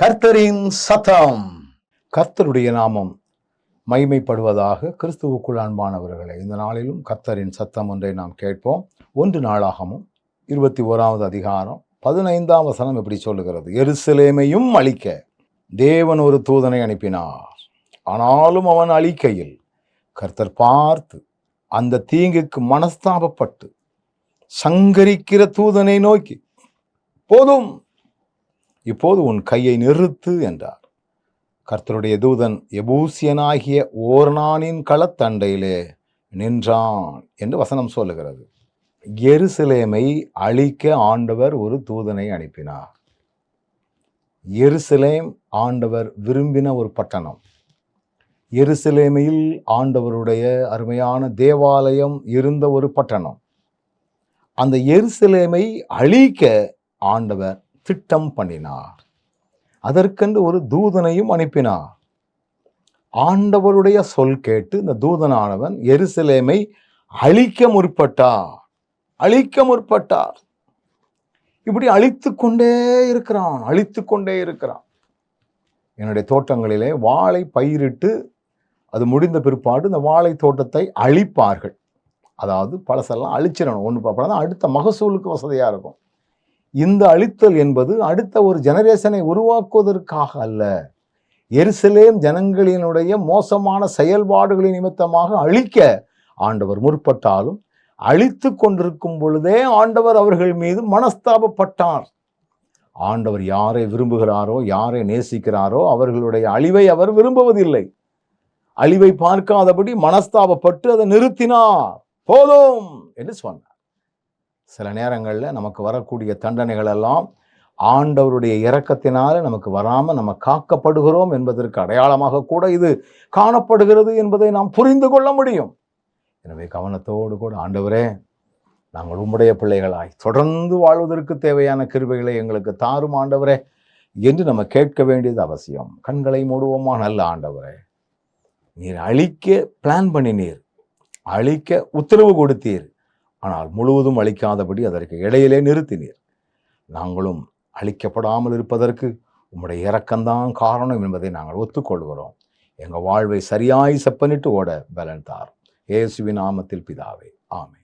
கர்த்தரின் சத்தம். கர்த்தருடைய நாமம் மைமைப்படுவதாக கிறிஸ்துவுக்குள் அன்பானவர்களே இந்த நாளிலும் கர்த்தரின் சத்தம் ஒன்றை நாம் கேட்போம். ஒன்று நாளாகமும் இருபத்தி ஓராவது அதிகாரம் பதினைந்தாம் வசனம் எப்படி சொல்லுகிறது? எருசலேமையும் அழிக்க தேவன் ஒரு தூதனை அனுப்பினார். ஆனாலும் அவன் அழிக்கையில் கர்த்தர் பார்த்து அந்த தீங்குக்கு மனஸ்தாபப்பட்டு சங்கரிக்கிற தூதனை நோக்கி போதும் இப்போது உன் கையை நிறுத்து என்றார். கர்த்தருடைய தூதன் எபூசியனாகிய ஓர்னானின் களத்தண்டையிலே நின்றான் என்று வசனம் சொல்லுகிறது. எருசலேமை அழிக்க ஆண்டவர் ஒரு தூதனை அனுப்பினார். எருசலேம் ஆண்டவர் விரும்பின ஒரு பட்டணம். எருசலேமையில் ஆண்டவருடைய அருமையான தேவாலயம் இருந்த ஒரு பட்டணம். அந்த எருசலேமை அழிக்க ஆண்டவர் திட்டம் பண்ணினார். அதற்கென்று ஒரு தூதனையும் அனுப்பினார். ஆண்டவருடைய சொல் கேட்டு இந்த தூதனானவன் எருசலேமை அழிக்க முற்பட்டார். அழிக்க முற்பட்டார். இப்படி அழித்து கொண்டே இருக்கிறான் அழித்து கொண்டே இருக்கிறான். என்னுடைய தோட்டங்களிலே வாழை பயிரிட்டு அது முடிந்த பிற்பாடு இந்த வாழை தோட்டத்தை அழிப்பார்கள். அதாவது பழசெல்லாம் அழிச்சிடணும். ஒன்று பார்ப்பா அடுத்த மகசூலுக்கு வசதியாக இருக்கும். இந்த அழித்தல் என்பது அடுத்த ஒரு ஜெனரேஷனை உருவாக்குவதற்காக அல்ல. எருசலேம் ஜனங்களினுடைய மோசமான செயல்பாடுகளின் நிமித்தமாக அழிக்க ஆண்டவர் முற்பட்டாலும் அழித்து கொண்டிருக்கும் பொழுதே ஆண்டவர் அவர்கள் மீது மனஸ்தாபப்பட்டார். ஆண்டவர் யாரை விரும்புகிறாரோ யாரை நேசிக்கிறாரோ அவர்களுடைய அழிவை அவர் விரும்புவதில்லை. அழிவை பார்க்காதபடி மனஸ்தாபப்பட்டு அதை நிறுத்தினார். போதும் என்று சொன்னார். சில நேரங்களில் நமக்கு வரக்கூடிய தண்டனைகள் எல்லாம் ஆண்டவருடைய இறக்கத்தினால் நமக்கு வராமல் நம்ம காக்கப்படுகிறோம் என்பதற்கு அடையாளமாக கூட இது காணப்படுகிறது என்பதை நாம் புரிந்து கொள்ள முடியும். எனவே கவனத்தோடு கூட ஆண்டவரே நாங்கள் உம்முடைய பிள்ளைகளாய் தொடர்ந்து வாழ்வதற்கு தேவையான கிருபைகளை எங்களுக்கு தாரும் ஆண்டவரே என்று நம்ம கேட்க வேண்டியது அவசியம். கண்களை மூடுவோமா? நல்ல ஆண்டவரே. நீர் அழிக்க பிளான் பண்ணினீர். அழிக்க உத்தரவு கொடுத்தீர். ஆனால் முழுவதும் அழிக்காதபடி அதற்கு இடையிலே நிறுத்தினீர். நாங்களும் அழிக்கப்படாமல் இருப்பதற்கு உம்முடைய இறக்கம்தான் காரணம் என்பதை நாங்கள் ஒத்துக்கொள்கிறோம். எங்கள் வாழ்வை சரியாய் செப்பனிட்டு ஓட பலன் தார் இயேசுவின் நாமத்தில் பிதாவே. ஆமை